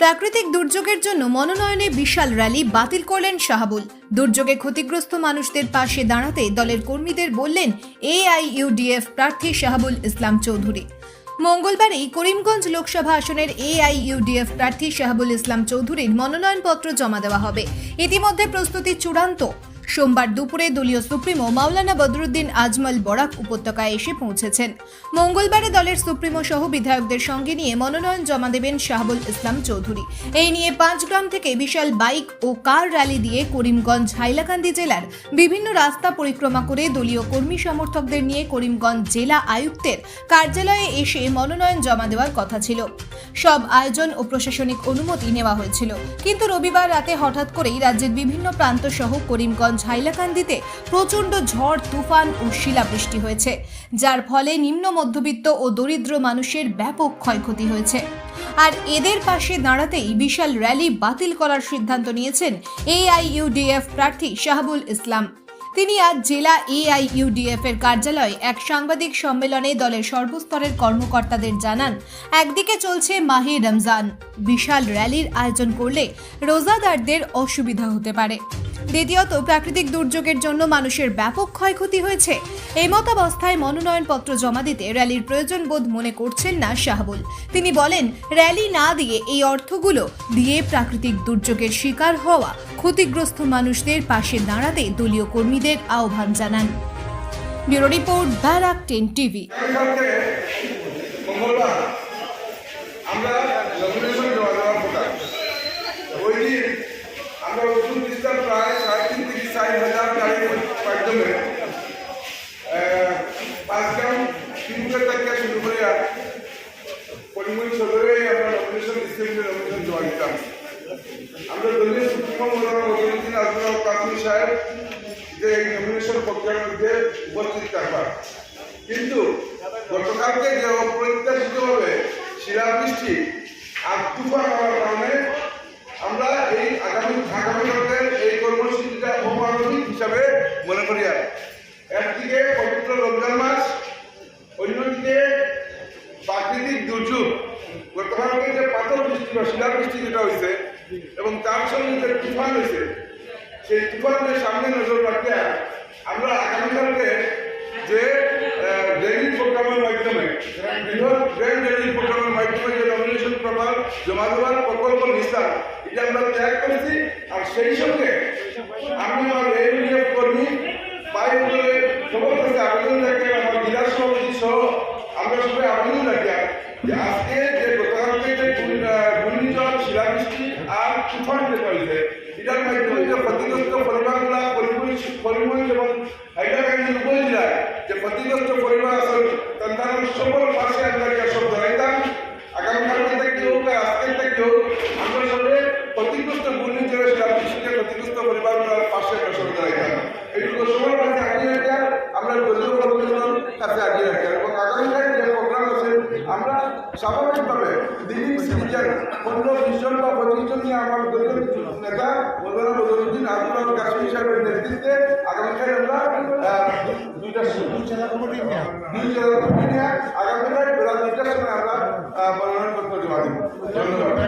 প্রাকৃতিক দুর্যোগের জন্য মনোনয়নে বিশাল র্যালি বাতিল করলেন শাহাবুল। দুর্যোগে ক্ষতিগ্রস্ত মানুষদের পাশে দাঁড়াতে দলের কর্মীদের বললেন এআইইউডিএফ প্রার্থী শাহাবুল ইসলাম চৌধুরী। মঙ্গলবারই করিমগঞ্জ লোকসভা আসনের এআইইউডিএফ প্রার্থী শাহাবুল ইসলাম চৌধুরীর মনোনয়নপত্র জমা দেওয়া হবে। ইতিমধ্যে প্রস্তুতি চূড়ান্ত। সোমবার দুপুরে দলীয় সুপ্রিমো মাওলানা বদরুদ্দিন আজমল বরাক উপত্যকায় এসে পৌঁছেছেন। মঙ্গলবারে দলের সুপ্রিমো সহ বিধায়কদের সঙ্গে নিয়ে মনোনয়ন জমা দেবেন শাহাবুল ইসলাম চৌধুরী। এই নিয়ে পাঁচগ্রাম থেকে বিশাল বাইক ও কার র্যালি দিয়ে করিমগঞ্জ, হাইলাকান্দি জেলার বিভিন্ন রাস্তা পরিক্রমা করে দলীয় কর্মী সমর্থকদের নিয়ে করিমগঞ্জ জেলা আয়ুক্তের কার্যালয়ে এসে মনোনয়ন জমা দেওয়ার কথা ছিল। সব আয়োজন ও প্রশাসনিক অনুমতি নেওয়া হয়েছিল। কিন্তু রবিবার রাতে হঠাৎ করেই রাজ্যের বিভিন্ন প্রান্ত সহ করিমগঞ্জ হাইলাকান্দিতে প্রচণ্ড ঝড়, তুফান ও শিলাবৃষ্টি হয়েছে, যার ফলে নিম্ন মধ্যবিত্ত ও দরিদ্র মানুষের ব্যাপক ক্ষয়ক্ষতি হয়েছে। আর এদের পাশে দাঁড়াতেই বিশাল র্যালি বাতিল করার সিদ্ধান্ত নিয়েছেন এআইইউডিএফ প্রার্থী শাহাবুল ইসলাম। তিনি আজ জেলা এআইইউডিএফ এর কার্যালয়ে এক সাংবাদিক সম্মেলনে দলের সর্বস্তরের কর্মকর্তাদের জানান, একদিকে চলছে মাহে রমজান। বিশাল র্যালির আয়োজন করলে রোজাদারদের অসুবিধা হতে পারে। দ্বিতীয়ত, প্রাকৃতিক দুর্যোগের জন্য মানুষের ব্যাপক ক্ষয়ক্ষতি হয়েছে। এই মতাবস্থায় মনোনয়নপত্র জমা দিতে র্যালির প্রয়োজন বোধ মনে করছেন না শাহবুল। তিনি বলেন, র্যালি না দিয়ে এই অর্থগুলো দিয়ে প্রাকৃতিক দুর্যোগের শিকার হওয়া ক্ষতিগ্রস্ত মানুষদের পাশে দাঁড়াতে দলীয় কর্মীদের আহ্বান জানান। Bureau report, Barak ten TV. আমরা নমিনেশন জমা দেওয়ার কথা ওই দিন আমরা উত্তর দিস্তার প্রায় সাড়ে তিন থেকে চার হাজার গাড়ির মাধ্যমে আহ, পাঁচগ্রাম তিনপুরের থেকে শুরু করে আর পরিমল সদরে আমরা নমিনেশন ডিস্ট্রিক্টে নমিনেশন জমা দিতাম আমরা দলীয় সুপ্রিমো মৌলানা বদরুদ্দিন আজমল কাসিম সাহেব যে এই নমিনেশন প্রক্রিয়ার মধ্যে উপস্থিত থাকবার কিন্তু গতকালকে যে অপ্রত্যাশিতভাবে শিলাবৃষ্টি আর তুফান হওয়ার কারণে আমরা এই আগামী আগামী কালকের এই কর্মসূচিটা অমানবিক হিসাবে মনে করি আর একদিকে পবিত্র রমজান মাস, অন্যদিকে প্রাকৃতিক দুর্যোগ। গতকালকে যে পাথর বৃষ্টি বা শিলাবৃষ্টি যেটা হয়েছে এবং তার সঙ্গে যে তুফান হয়েছে সেই তুফানের সামনে নজর রাখতে আমরা আগামীকালকে যে ডেইলি প্রোগ্রামের মাধ্যমে, বৃহৎ গ্র্যান্ড ডেইলি প্রোগ্রামের মাধ্যমে যে নমিনেশন প্রকল্প জমা দেওয়ার প্রকল্প নিস্তার এটা আমরা ত্যাগ করেছি। আর সেই সঙ্গে আমি আমার এরিয়া কর্মী বাইরে সবার কাছে আবেদন রাখি আমার জেলা সভাপতি সহ আমরা সবাই আবেদন রাখি যে আজকে যে গতকালকে যে ঘূর্ণি- আহ, ঘূর্ণিঝড় শিলাবৃষ্টি আর তুফান যে হয়েছে এটার মাধ্যমে যে ক্ষতিগ্রস্ত পরিবারগুলা পরিমল পরিমল এবং হাইলাকান্দি উপজেলায় যে ক্ষতিগ্রস্ত পরিবার আছে তাদের সকল পাশে আমরা সব দাঁড়াইতাম আগামীকালকে থেকে হোক আর আজকের থেকে হোক, আমরা সবাই ক্ষতিগ্রস্ত ঘূর্ণিঝড়ে শিলাবৃষ্টিতে ক্ষতিগ্রস্ত পরিবারগুলোর পাশে আমরা সবাই দাঁড়াইতাম। এটুকু সবার কাছে আগিয়ে রাখা আমরা দলীয় কর্মীদের কাছে আগিয়ে রাখা। এবং আগামীকাল যে প্রোগ্রাম আছে, আমরা স্বাভাবিকভাবে দিল্লি সিটিজেন পনেরো বিশ জন বা পঁচিশ জন নিয়ে আমার দলীয় নেতা মৌলানা বদরুদ্দিন আব্দুল কাশ্মীর সাহেবের নেতৃত্বে আগামীকাল আমরা দুইটা দুই জেলা কমিটি দুই জেলা কমিটি নিয়ে আগামীকাল বেলা দুইটার সময় আমরা মনোনয়নপত্র জমা দেবো। ধন্যবাদ।